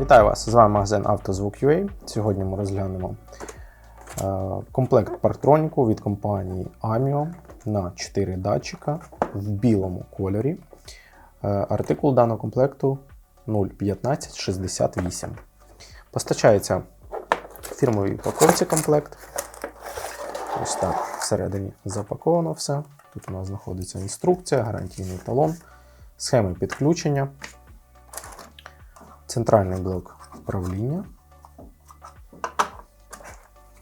Вітаю вас! З вами магазин «Автозвук.UA». Сьогодні ми розглянемо е, комплект партроніку від компанії Amio на 4 датчика в білому кольорі. Е, Артикул даного комплекту 01568. Постачається фірмовій упаковці комплект. Ось так всередині запаковано все. Тут у нас знаходиться інструкція, гарантійний талон, схеми підключення центральний блок управління,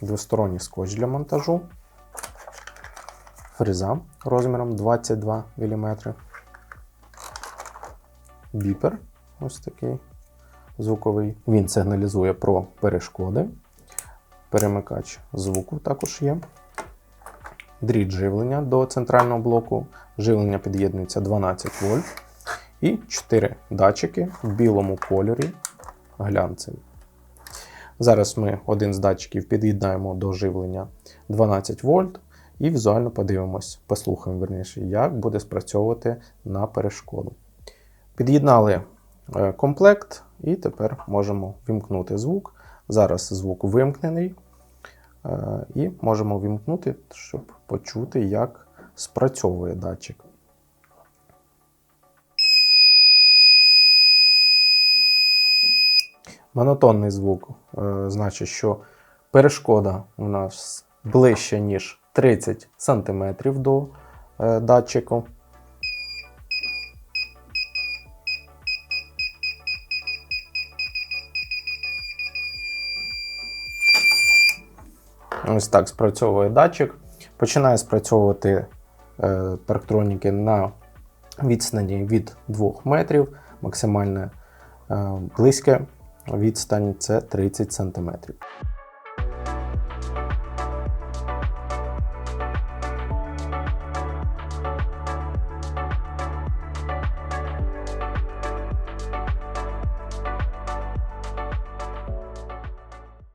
двосторонній скотч для монтажу, фреза розміром 22 мм, біпер ось такий звуковий. Він сигналізує про перешкоди. Перемикач звуку також є. Дріт живлення до центрального блоку. Живлення під'єднується 12 вольт. І 4 датчики в білому кольорі глянцеві. Зараз ми один з датчиків під'єднаємо до живлення 12 вольт і візуально подивимось, послухаємо верніше, як буде спрацьовувати на перешкоду. Під'єднали е, комплект і тепер можемо вімкнути звук. Зараз звук вимкнений. е, І можемо вімкнути, щоб почути, як спрацьовує датчик. Монотонний звук е, значить, що перешкода у нас ближче, ніж 30 см до е, датчику. Ось так спрацьовує датчик. Починає спрацьовувати е, парктроніки на відстані від 2 метрів, максимальне е, близьке відстань це 30 см.